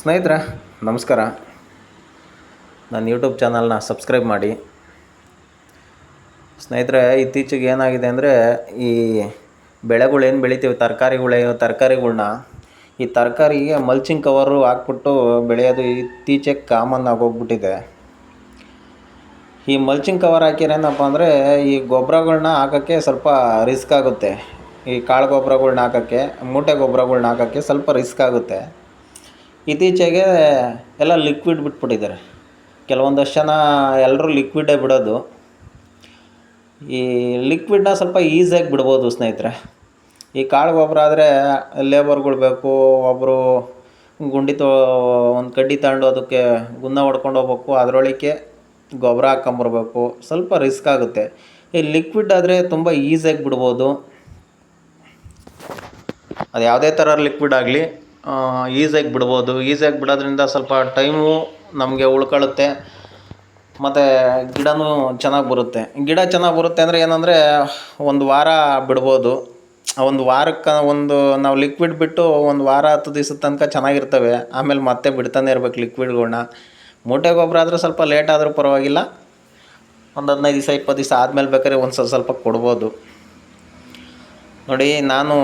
ಸ್ನೇಹಿತರೆ, ನಮಸ್ಕಾರ. ನನ್ನ ಯೂಟ್ಯೂಬ್ ಚಾನಲ್ನ ಸಬ್ಸ್ಕ್ರೈಬ್ ಮಾಡಿ. ಸ್ನೇಹಿತರೆ, ಇತ್ತೀಚೆಗೆ ಏನಾಗಿದೆ ಅಂದರೆ, ಈ ಬೆಳೆಗಳು ಏನು ಬೆಳಿತೀವಿ, ತರಕಾರಿಗಳು ತರಕಾರಿಗಳ್ನ, ಈ ತರಕಾರಿಗೆ ಮಲ್ಚಿಂಗ್ ಕವರು ಹಾಕ್ಬಿಟ್ಟು ಬೆಳೆಯೋದು ಇತ್ತೀಚೆಗೆ ಕಾಮನ್ ಆಗೋಗ್ಬಿಟ್ಟಿದೆ ಈ ಮಲ್ಚಿಂಗ್ ಕವರ್ ಹಾಕಿರೇನಪ್ಪ ಅಂದರೆ, ಈ ಗೊಬ್ಬರಗಳ್ನ ಹಾಕೋಕ್ಕೆ ಸ್ವಲ್ಪ ರಿಸ್ಕ್ ಆಗುತ್ತೆ. ಈ ಕಾಳು ಗೊಬ್ಬರಗಳ್ನ ಹಾಕೋಕ್ಕೆ, ಮೂಟೆ ಗೊಬ್ಬರಗಳ್ನ ಹಾಕೋಕ್ಕೆ ಸ್ವಲ್ಪ ರಿಸ್ಕ್ ಆಗುತ್ತೆ. ಇತ್ತೀಚೆಗೆ ಎಲ್ಲ ಲಿಕ್ವಿಡ್ ಬಿಟ್ಬಿಟ್ಟಿದ್ದಾರೆ. ಕೆಲವೊಂದಷ್ಟು ಜನ ಎಲ್ಲರೂ ಲಿಕ್ವಿಡೇ ಬಿಡೋದು. ಈ ಲಿಕ್ವಿಡ್ನ ಸ್ವಲ್ಪ ಈಸಿಯಾಗಿ ಬಿಡ್ಬೋದು ಸ್ನೇಹಿತರೆ. ಈ ಕಾಳು ಗೊಬ್ಬರ ಆದರೆ ಲೇಬರ್ಗಳು ಬೇಕು ಒಬ್ಬರು ಗುಂಡಿ ತೊ, ಒಂದು ಕಡ್ಡಿ ತಗೊಂಡು ಅದಕ್ಕೆ ಗುನ್ನ ಹೊಡ್ಕೊಂಡು ಹೋಗ್ಬೇಕು ಅದರೊಳಗೆ ಗೊಬ್ಬರ ಹಾಕ್ಕೊಂಬರ್ಬೇಕು ಸ್ವಲ್ಪ ರಿಸ್ಕ್ ಆಗುತ್ತೆ. ಈ ಲಿಕ್ವಿಡ್ ಆದರೆ ತುಂಬ ಈಸಿಯಾಗಿ ಬಿಡ್ಬೋದು. ಅದು ಯಾವುದೇ ಥರ ಲಿಕ್ವಿಡ್ ಆಗಲಿ. ಈಸಿಯಾಗಿ ಬಿಡ್ಬೋದು. ಈಸಿಯಾಗಿ ಬಿಡೋದ್ರಿಂದ ಸ್ವಲ್ಪ ಟೈಮು ನಮಗೆ ಉಳ್ಕೊಳ್ಳುತ್ತೆ. ಮತ್ತು ಗಿಡವೂ ಚೆನ್ನಾಗಿ ಬರುತ್ತೆ. ಗಿಡ ಚೆನ್ನಾಗಿ ಬರುತ್ತೆ ಅಂದರೆ ಏನಂದರೆ ಒಂದು ವಾರ ಬಿಡ್ಬೋದು. ಒಂದು ವಾರಕ್ಕೆ ಒಂದು ನಾವು ಲಿಕ್ವಿಡ್ ಬಿಟ್ಟು ಒಂದು ವಾರ ಹತ್ತು ದಿವ್ಸದ ತನಕ ಚೆನ್ನಾಗಿರ್ತವೆ. ಆಮೇಲೆ ಮತ್ತೆ ಬಿಡ್ತಾನೆ ಇರ್ಬೇಕು ಲಿಕ್ವಿಡ್ಗಳ್ನ ಮೂಟೆ ಗೊಬ್ಬರ ಆದರೆ ಸ್ವಲ್ಪ ಲೇಟ್ ಆದರೂ ಪರವಾಗಿಲ್ಲ. ಒಂದು ಹದಿನೈದು ದಿವಸ, ಇಪ್ಪತ್ತು ದಿವಸ ಆದಮೇಲೆ ಬೇಕಾದ್ರೆ ಒಂದು ಸ್ವಲ್ಪ ಸ್ವಲ್ಪ ಕೊಡ್ಬೋದು. ನೋಡಿ, ನಾನು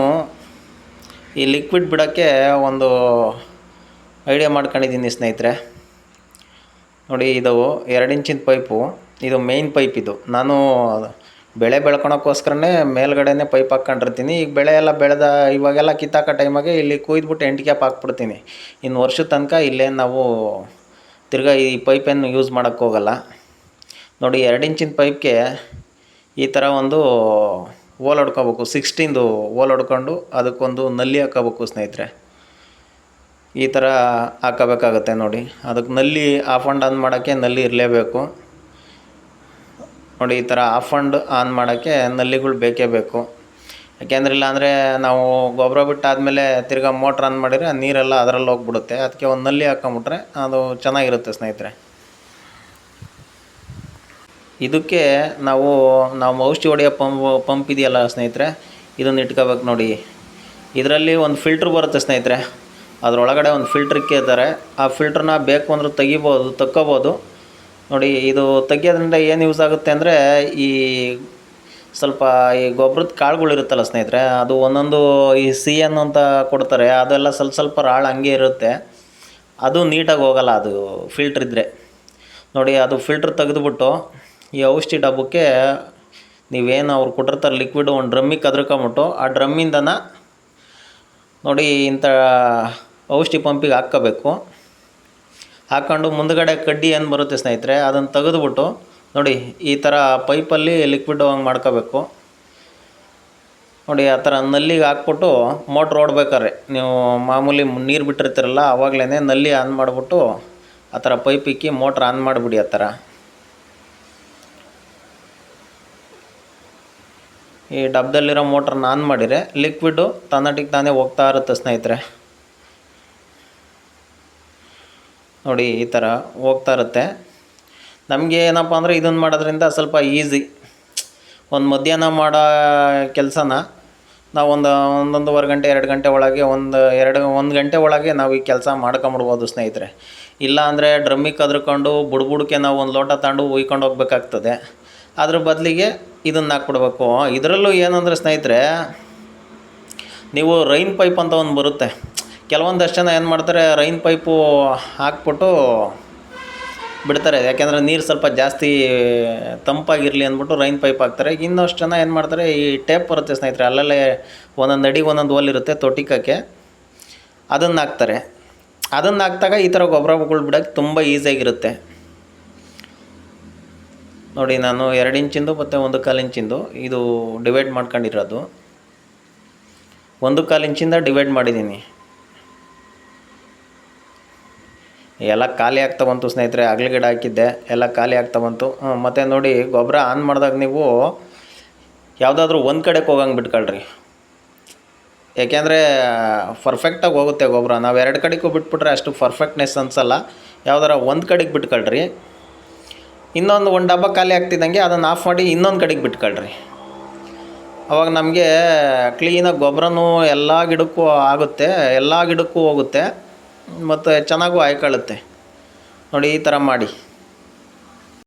ಈ ಲಿಕ್ವಿಡ್ ಬಿಡೋಕ್ಕೆ ಒಂದು ಐಡಿಯಾ ಮಾಡ್ಕೊಂಡಿದ್ದೀನಿ ಸ್ನೇಹಿತರೆ. ನೋಡಿ, ಇದು ಎರಡು ಇಂಚಿನ ಪೈಪು ಇದು ಮೇಯ್ನ್ ಪೈಪ್ ಇದು. ನಾನು ಬೆಳೆ ಬೆಳ್ಕೊಳಕ್ಕೋಸ್ಕರನೇ ಮೇಲ್ಗಡೆನೇ ಪೈಪ್ ಹಾಕ್ಕೊಂಡಿರ್ತೀನಿ. ಈಗ ಬೆಳೆ ಎಲ್ಲ ಬೆಳೆದ ಇವಾಗೆಲ್ಲ ಕಿತ್ತಾಕೋ ಟೈಮಾಗೆ ಇಲ್ಲಿ ಕುಯ್ದುಬಿಟ್ಟು ಎಂಟು ಕ್ಯಾಪ್ ಹಾಕ್ಬಿಡ್ತೀನಿ. ಇನ್ನು ವರ್ಷದ ತನಕ ಇಲ್ಲೇ ನಾವು ತಿರ್ಗಾ ಈ ಪೈಪನ್ನು ಯೂಸ್ ಮಾಡೋಕ್ಕೋಗಲ್ಲ ನೋಡಿ, ಎರಡು ಇಂಚಿನ ಪೈಪ್ಗೆ ಈ ಥರ ಒಂದು ಓಲ್ ಹೊಡ್ಕೋಬೇಕು ಸಿಕ್ಸ್ಟೀನ್ದು ಓಲ್ ಹೊಡ್ಕೊಂಡು ಅದಕ್ಕೊಂದು ನಲ್ಲಿ ಹಾಕೋಬೇಕು ಸ್ನೇಹಿತರೆ. ಈ ಥರ ಹಾಕೋಬೇಕಾಗತ್ತೆ ನೋಡಿ. ಅದಕ್ಕೆ ನಲ್ಲಿ ಆಫ್ ಆ್ಯಂಡ್ ಆನ್ ಮಾಡೋಕ್ಕೆ ನಲ್ಲಿ ಇರಲೇಬೇಕು. ನೋಡಿ, ಈ ಥರ ಆಫ್ ಆ್ಯಂಡ್ ಆನ್ ಮಾಡೋಕ್ಕೆ ನಲ್ಲಿಗಳು ಬೇಕೇ ಬೇಕು. ಯಾಕೆಂದ್ರೆ ಇಲ್ಲಾಂದರೆ ನಾವು ಗೊಬ್ಬರ ಬಿಟ್ಟಾದಮೇಲೆ ತಿರ್ಗಾ ಮೋಟ್ರ್ ಆನ್ ಮಾಡಿದರೆ ನೀರೆಲ್ಲ ಅದರಲ್ಲಿ ಹೋಗ್ಬಿಡುತ್ತೆ ಅದಕ್ಕೆ ಒಂದು ನಲ್ಲಿ ಹಾಕೊಂಬಿಟ್ರೆ ಅದು ಚೆನ್ನಾಗಿರುತ್ತೆ ಸ್ನೇಹಿತರೆ. ಇದಕ್ಕೆ ನಾವು ನಾವು ಔಷಧಿ ಹೊಡೆಯೋ ಪಂಪ್ ಪಂಪ್ ಇದೆಯಲ್ಲ ಸ್ನೇಹಿತರೆ ಇದನ್ನು ಇಟ್ಕೋಬೇಕು ನೋಡಿ. ಇದರಲ್ಲಿ ಒಂದು ಫಿಲ್ಟ್ರ್ ಬರುತ್ತೆ ಸ್ನೇಹಿತರೆ. ಅದರೊಳಗಡೆ ಒಂದು ಫಿಲ್ಟ್ರ್ ಕೇಳ್ತಾರೆ ಆ ಫಿಲ್ಟ್ರನ್ನ ಬೇಕು ಅಂದ್ರೆ ತೆಗಿಬೋದು, ತಕ್ಕೋಬೋದು. ನೋಡಿ, ಇದು ತೆಗಿಯೋದ್ರಿಂದ ಏನು ಯೂಸ್ ಆಗುತ್ತೆ ಅಂದರೆ, ಈ ಸ್ವಲ್ಪ ಈ ಗೊಬ್ಬರದ ಕಾಳುಗಳು ಇರುತ್ತಲ್ಲ ಸ್ನೇಹಿತರೆ, ಅದು ಒಂದೊಂದು ಈ ಸಿ ಎನ್ ಅಂತ ಕೊಡ್ತಾರೆ. ಅದೆಲ್ಲ ಸ್ವಲ್ಪ ಸ್ವಲ್ಪ ರಾಳು ಹಂಗೆ ಇರುತ್ತೆ. ಅದು ನೀಟಾಗಿ ಹೋಗಲ್ಲ, ಅದು ಫಿಲ್ಟ್ರ್ ಇದ್ದರೆ ನೋಡಿ, ಅದು ಫಿಲ್ಟ್ರ್ ತೆಗೆದುಬಿಟ್ಟು ಈ ಔಷಧಿ ಡಬ್ಬಕ್ಕೆ ನೀವೇನು ಅವ್ರು ಕೊಟ್ಟಿರ್ತಾರೆ ಲಿಕ್ವಿಡ್ ಒಂದು ಡ್ರಮ್ಮಿಗೆ ಕದ್ರಕೊಂಬಿಟ್ಟು, ಆ ಡ್ರಮ್ಮಿಂದನ ನೋಡಿ ಇಂಥ ಔಷಧಿ ಪಂಪಿಗೆ ಹಾಕ್ಕೋಬೇಕು. ಹಾಕ್ಕೊಂಡು ಮುಂದುಗಡೆ ಕಡ್ಡಿ ಏನು ಬರುತ್ತೆ ಸ್ನೇಹಿತರೆ ಅದನ್ನು ತೆಗೆದುಬಿಟ್ಟು ನೋಡಿ ಈ ಥರ ಪೈಪಲ್ಲಿ ಲಿಕ್ವಿಡ್ ಹಂಗೆ ಮಾಡ್ಕೋಬೇಕು. ನೋಡಿ ಆ ಥರ ನಲ್ಲಿಗೆ ಹಾಕ್ಬಿಟ್ಟು ಮೋಟ್ರ್ ಓಡ್ಬೇಕಾರೆ ನೀವು ಮಾಮೂಲಿ ನೀರು ಬಿಟ್ಟಿರ್ತೀರಲ್ಲ ಆವಾಗಲೇ ನಲ್ಲಿ ಆನ್ ಮಾಡಿಬಿಟ್ಟು ಆ ಥರ ಪೈಪ್ ಇಕ್ಕಿ ಮೋಟ್ರ್ ಆನ್ ಮಾಡಿಬಿಡಿ ಆ ಥರ ಈ ಡಬ್ದಲ್ಲಿರೋ ಮೋಟ್ರನ್ನ ಆನ್ ಮಾಡಿದರೆ ಲಿಕ್ವಿಡು ತನ್ನಟಿಗೆ ತಾನೇ ಹೋಗ್ತಾ ಇರುತ್ತೆ ಸ್ನೇಹಿತರೆ. ನೋಡಿ, ಈ ಥರ ಹೋಗ್ತಾ ಇರುತ್ತೆ. ನಮಗೆ ಏನಪ್ಪ ಅಂದರೆ ಇದನ್ನು ಮಾಡೋದ್ರಿಂದ ಸ್ವಲ್ಪ ಈಸಿ ಒಂದು ಮಧ್ಯಾಹ್ನ ಮಾಡೋ ಕೆಲಸನ ನಾವು ಒಂದು, ಒಂದೊಂದುವರೆ ಗಂಟೆ, ಎರಡು ಗಂಟೆ ಒಳಗೆ ಒಂದು, ಎರಡು, ಒಂದು ಗಂಟೆ ಒಳಗೆ ನಾವು ಈ ಕೆಲಸ ಮಾಡ್ಕೊಂಬಿಡ್ಬೋದು ಸ್ನೇಹಿತರೆ. ಇಲ್ಲ ಅಂದರೆ ಡ್ರಮ್ಮಿಗೆ ಕದ್ರಕೊಂಡು ಬುಡ್ಬುಡ್ಕೆ ನಾವು ಒಂದು ಲೋಟ ತಗೊಂಡು ಉಯ್ಕೊಂಡು ಹೋಗ್ಬೇಕಾಗ್ತದೆ. ಅದ್ರ ಬದಲಿಗೆ ಇದನ್ನು ಹಾಕ್ಬಿಡ್ಬೇಕು. ಇದರಲ್ಲೂ ಏನಂದರೆ ಸ್ನೇಹಿತರೆ, ನೀವು ರೈನ್ ಪೈಪ್ ಅಂತ ಒಂದು ಬರುತ್ತೆ. ಕೆಲವೊಂದಷ್ಟು ಜನ ಏನು ಮಾಡ್ತಾರೆ, ರೈನ್ ಪೈಪು ಹಾಕ್ಬಿಟ್ಟು ಬಿಡ್ತಾರೆ. ಯಾಕೆಂದರೆ ನೀರು ಸ್ವಲ್ಪ ಜಾಸ್ತಿ ತಂಪಾಗಿರಲಿ ಅಂದ್ಬಿಟ್ಟು ರೈನ್ ಪೈಪ್ ಹಾಕ್ತಾರೆ. ಇನ್ನಷ್ಟು ಜನ ಏನು ಮಾಡ್ತಾರೆ, ಈ ಟೇಪ್ ಬರುತ್ತೆ ಸ್ನೇಹಿತರೆ, ಅಲ್ಲಲ್ಲೇ ಒಂದೊಂದು ಅಡಿಗೆ ಒಂದೊಂದು ಹೋಲಿರುತ್ತೆ ತೊಟ್ಟಿಕ್ಕಕ್ಕೆ ಅದನ್ನು ಹಾಕ್ತಾರೆ. ಅದನ್ನು ಹಾಕ್ದಾಗ ಈ ಥರ ಗೊಬ್ಬರಗಳು ಬಿಡೋಕ್ಕೆ ತುಂಬ ಈಸಿಯಾಗಿರುತ್ತೆ. ನೋಡಿ, ನಾನು ಎರಡು ಇಂಚಿಂದು ಮತ್ತು ಒಂದು ಕಾಲು ಇಂಚಿಂದು ಇದು ಡಿವೈಡ್ ಮಾಡ್ಕೊಂಡಿರೋದು. ಒಂದು ಕಾಲು ಇಂಚಿಂದ ಡಿವೈಡ್ ಮಾಡಿದ್ದೀನಿ. ಎಲ್ಲ ಖಾಲಿ ಆಗ್ತಾ ಬಂತು ಸ್ನೇಹಿತರೆ ಅಗಲ ಗಿಡ ಹಾಕಿದ್ದೆ, ಎಲ್ಲ ಖಾಲಿ ಆಗ್ತಾ ಬಂತು. ಮತ್ತು ನೋಡಿ, ಗೊಬ್ಬರ ಆನ್ ಮಾಡಿದಾಗ ನೀವು ಯಾವುದಾದ್ರೂ ಒಂದು ಕಡೆಗೆ ಹೋಗಂಗೆ ಬಿಟ್ಕೊಳ್ರಿ. ಏಕೆಂದರೆ ಪರ್ಫೆಕ್ಟಾಗಿ ಹೋಗುತ್ತೆ ಗೊಬ್ಬರ. ನಾವು ಎರಡು ಕಡೆಗೂ ಬಿಟ್ಬಿಟ್ರೆ ಅಷ್ಟು ಪರ್ಫೆಕ್ಟ್ನೆಸ್ ಅನ್ಸಲ್ಲ. ಯಾವ್ದಾರ ಒಂದು ಕಡೆಗೆ ಬಿಟ್ಕೊಳ್ರಿ. ಇನ್ನೊಂದು ಒಂದು ಡಬ್ಬ ಖಾಲಿ ಆಗ್ತಿದ್ದಂಗೆ ಅದನ್ನು ಆಫ್ ಮಾಡಿ ಇನ್ನೊಂದು ಕಡೆಗೆ ಬಿಟ್ಕೊಳ್ರಿ. ಅವಾಗ ನಮಗೆ ಕ್ಲೀನಾಗಿ ಗೊಬ್ಬರನೂ ಎಲ್ಲ ಗಿಡಕ್ಕೂ ಆಗುತ್ತೆ, ಎಲ್ಲ ಗಿಡಕ್ಕೂ ಹೋಗುತ್ತೆ, ಮತ್ತು ಚೆನ್ನಾಗೂ ಆಯ್ಕೊಳ್ಳುತ್ತೆ ನೋಡಿ ಈ ಥರ ಮಾಡಿ.